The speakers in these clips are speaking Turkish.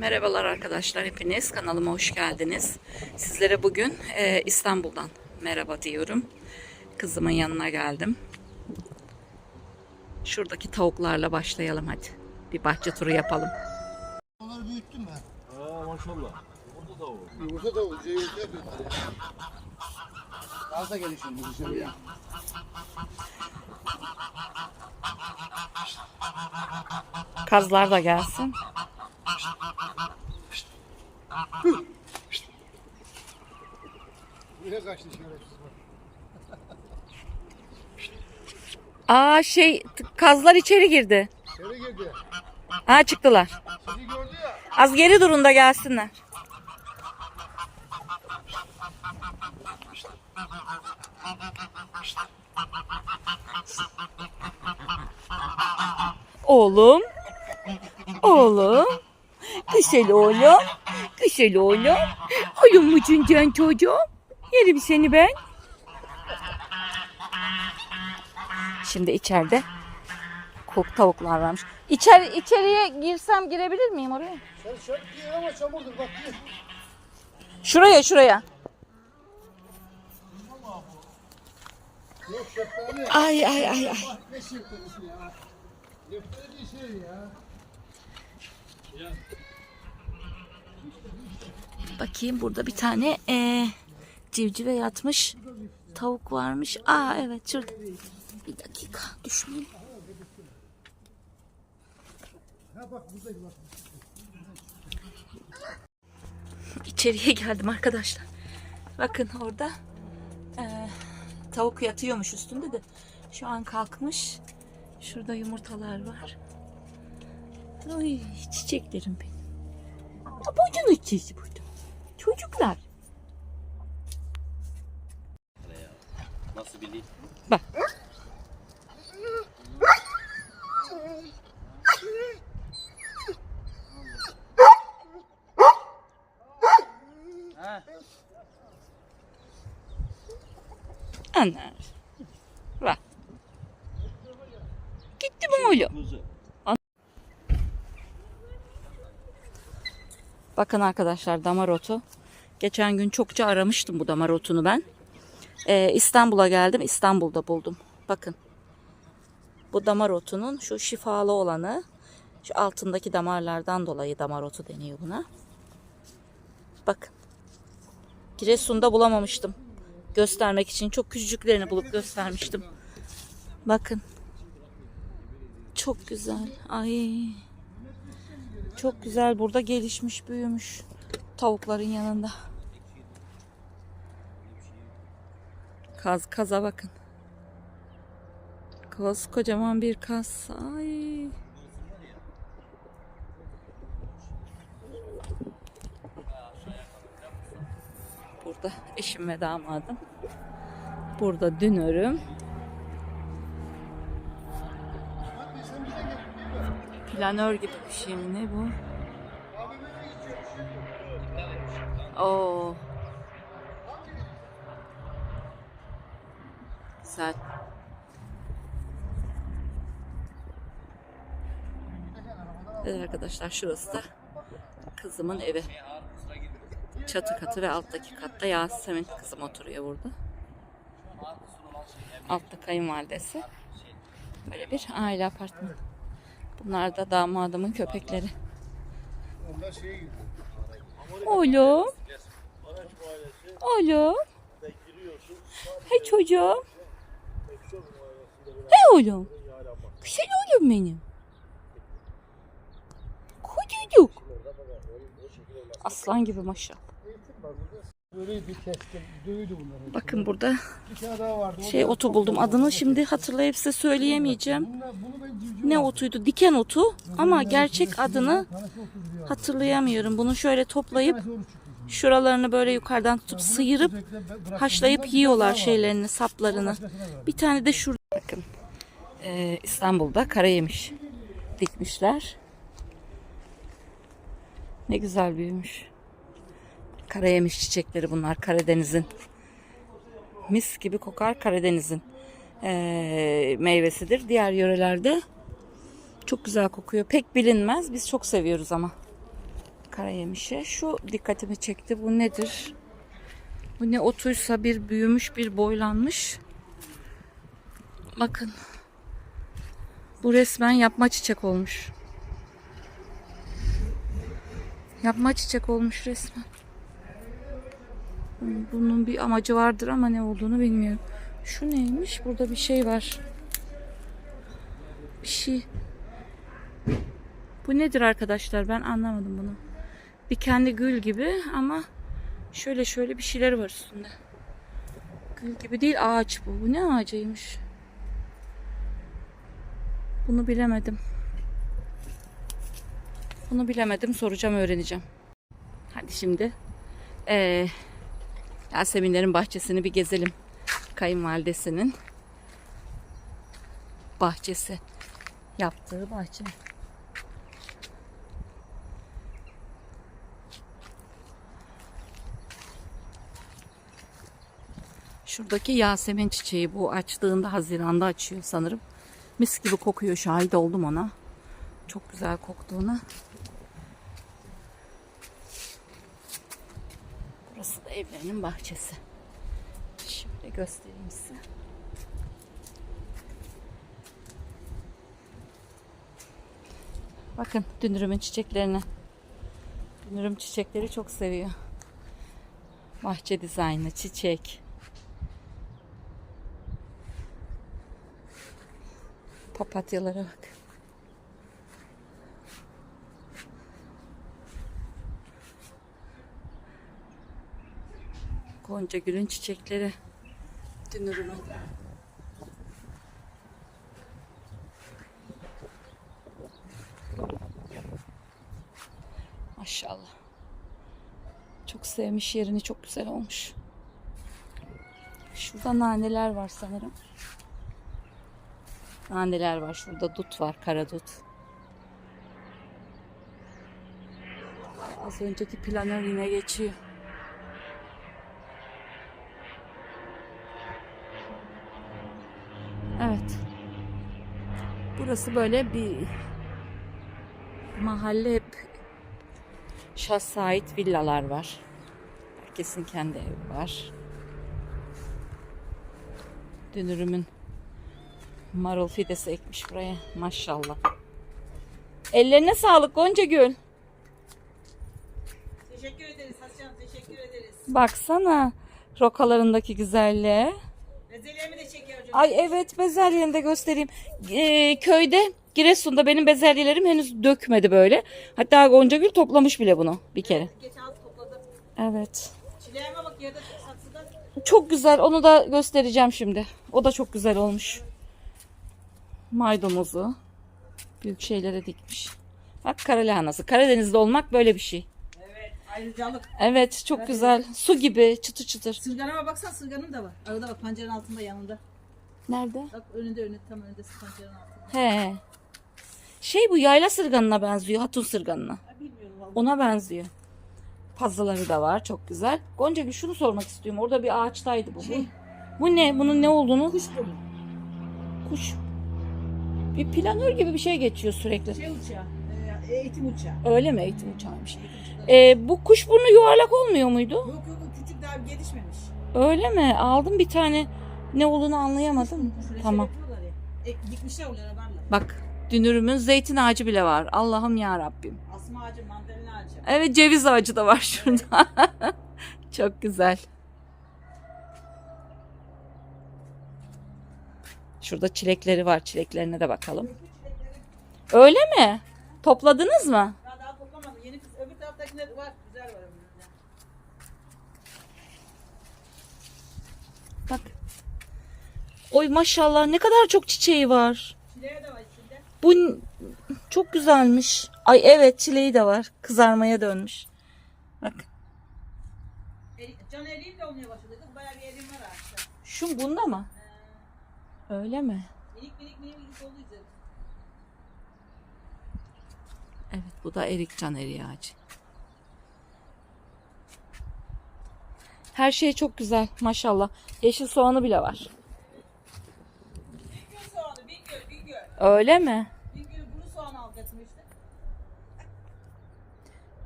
Merhabalar arkadaşlar hepiniz kanalıma hoş geldiniz. Sizlere bugün e, İstanbul'dan merhaba diyorum. Kızımın yanına geldim. Şuradaki tavuklarla başlayalım hadi. Bir bahçe turu yapalım. Onları büyüttüm ben. Aa maşallah. Burada da o. Yumurta da olacak, yumurta yapıyorlar. Az da gelişim bu dışarı ya. Kazlar da gelsin. Kaçtı şerefsiz bak. Aa şey kazlar içeri girdi. İçeri girdi. Ha çıktılar. Sizi gördü ya. Az geri durun da gelsinler. Oğlum. Oğlum. Güzel oğlum. Güzel oğlum. Oğlum musun can çocuğum? Yerim seni ben. Şimdi içeride kok tavuklar varmış. İçeri, içeriye girsem girebilir miyim oraya? Sen şöyle giyin ama çamurdur bak giyin. Şuraya şuraya. Ay ay ay ay. Şey. Bakayım burada bir tane eee civcive yatmış tavuk varmış. Aa evet şurada. Bir dakika bak. İçeriye geldim arkadaşlar. Bakın orada eee, tavuk yatıyormuş üstünde de şu an kalkmış. Şurada yumurtalar var. Ay çiçeklerim benim. Abucun içisi burada. Çocuklar. Nasıl bileyim? Bak. Anne. Bak. Gitti mi oğlum? Bakın arkadaşlar damar otu. Geçen gün çokça aramıştım bu damar otunu ben. Ee, İstanbul'a geldim. İstanbul'da buldum. Bakın. Bu damar otunun şu şifalı olanı. Şu altındaki damarlardan dolayı damar otu deniyor buna. Bakın. Giresun'da bulamamıştım. Göstermek için çok küçücüklerini bulup göstermiştim. Bakın. Çok güzel. Ay. Çok güzel burada gelişmiş, büyümüş tavukların yanında. Kaz kaza bakın. Kaz kocaman bir kaz. Ay. Burada eşim ve damadım. Burada dünörüm. Planör gibi bir şey mi? Ne bu? Oo. Güzel. Evet arkadaşlar şurası da kızımın evi. Çatı katı ve alttaki katta Yasemin kızım oturuyor burada. Altta kayınvalidesi. Böyle bir aile apartmanı. Bunlar da damadımın köpekleri. Oğlum. Oğlum. Hey çocuğum. Hey oğlum. Güzel oğlum benim. Kocacık. Aslan gibi maşallah. Bakın burada şey otu buldum. Adını şimdi hatırlayıp size söyleyemeyeceğim. Ne otuydu? Diken otu. Ama gerçek adını hatırlayamıyorum. Bunu şöyle toplayıp şuralarını böyle yukarıdan tutup sıyırıp haşlayıp yiyorlar şeylerini, saplarını. Bir tane de şurada. Bakın. Ee, İstanbul'da karayemiş dikmişler. Ne güzel büyümüş. Karayemiş çiçekleri bunlar Karadeniz'in. Mis gibi kokar Karadeniz'in ee, meyvesidir. Diğer yörelerde çok güzel kokuyor. Pek bilinmez. Biz çok seviyoruz ama. Kara yemişe. Şu dikkatimi çekti. Bu nedir? Bu ne otuysa bir büyümüş bir boylanmış. Bakın. Bu resmen yapma çiçek olmuş. Yapma çiçek olmuş resmen. Bunun bir amacı vardır ama ne olduğunu bilmiyorum. Şu neymiş? Burada bir şey var. Bir şey. Bu nedir arkadaşlar? Ben anlamadım bunu. Bir kendi gül gibi ama şöyle şöyle bir şeyler var üstünde. Gül gibi değil ağaç bu. Bu ne ağacıymış? Bunu bilemedim. Bunu bilemedim. Soracağım, öğreneceğim. Hadi şimdi ee, Yaseminlerin bahçesini bir gezelim. Kayınvalidesinin bahçesi. Yaptığı bahçe. Şuradaki Yasemin çiçeği bu açtığında Haziran'da açıyor sanırım. Mis gibi kokuyor şahit oldum ona. Çok güzel koktuğuna. Burası da evlerinin bahçesi. Şöyle göstereyim size. Bakın dünürümün çiçeklerini. Dünürüm çiçekleri çok seviyor. Bahçe dizaynı, çiçek. Papatyalara bak. Gonca gülün çiçekleri. Dünürümün. Maşallah. Çok sevmiş yerini çok güzel olmuş. Şurada naneler var sanırım. Naneler var. Şurada dut var. Kara dut. Az önceki planör yine geçiyor. Evet. Burası böyle bir mahalle hep şahsa ait villalar var. Herkesin kendi evi var. Dünürümün marul fidesi ekmiş buraya. Maşallah. Ellerine sağlık Gonca Gül. Teşekkür ederiz Hasan, teşekkür ederiz. Baksana rokalarındaki güzelliğe. Bezelye'mi de çekiyor hocam. Ay evet bezelyeni de göstereyim. Ee, köyde Giresun'da benim bezelyelerim henüz dökmedi böyle. Hatta Gonca Gül toplamış bile bunu bir kere. Geçen hafta topladım. Evet. Çileğime bak yerde saksıda. Çok güzel. Onu da göstereceğim şimdi. O da çok güzel olmuş. Maydanozu. Büyük şeylere dikmiş. Bak kara lahanası. Karadeniz'de olmak böyle bir şey. Evet, ayrıcalık. Evet çok güzel. Su gibi çıtır çıtır. Sırganıma baksan sırganım da var. Arada bak pancerenin altında yanında. Nerede? Bak önünde önünde tam önünde pancerenin altında. He. Şey bu yayla sırganına benziyor. Hatun sırganına. Bilmiyorum vallahi. Ona benziyor. Pazıları da var. Çok güzel. Gonca şunu sormak istiyorum. Orada bir ağaçtaydı bu. Bu, Şey, bu ne? Bunun ne olduğunu? kuş burnu. Kuş. Bir planör gibi bir şey geçiyor sürekli. Şey uçağı. E, eğitim uçağı. Öyle mi eğitim uçağıymış? Ee, bu kuşburnu yuvarlak olmuyor muydu? Yok yok küçük daha gelişmemiş. Öyle mi? Aldım bir tane. Ne olduğunu anlayamadım. Şöyle Tamam. Şey yapıyorlar ya. E, dikmişler. Bak dünürümün zeytin ağacı bile var. Allah'ım ya Rabbim. Asma ağacı, mandalina ağacı. Evet ceviz ağacı da var şurada. Çok güzel. Şurada çilekleri var. Çileklerine de bakalım. Öyle mi? Topladınız mı? Daha daha toplamadım. Yeni kız öbür taraftakinde var. Güzel var. Bak. Oy maşallah ne kadar çok çiçeği var. Çileğe de var içinde. Bu çok güzelmiş. Ay evet çileği de var. Kızarmaya dönmüş. Bak. Can eriğim de olmaya başladı. Bayağı bir eriğim var ağaçta. Şu bunda mı? Öyle mi? Minik minik minik minik oldu üzeri. Evet bu da erik can eriği ağacı. Her şey çok güzel maşallah. Yeşil soğanı bile var. Bingöl soğanı, Bingöl, Bingöl. Öyle mi? Bingöl kuru soğan al getirmişti.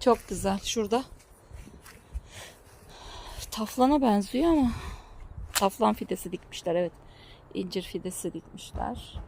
Çok güzel. Şurada. Taflana benziyor ama taflan fidesi dikmişler evet. İncir fidesi dikmişler.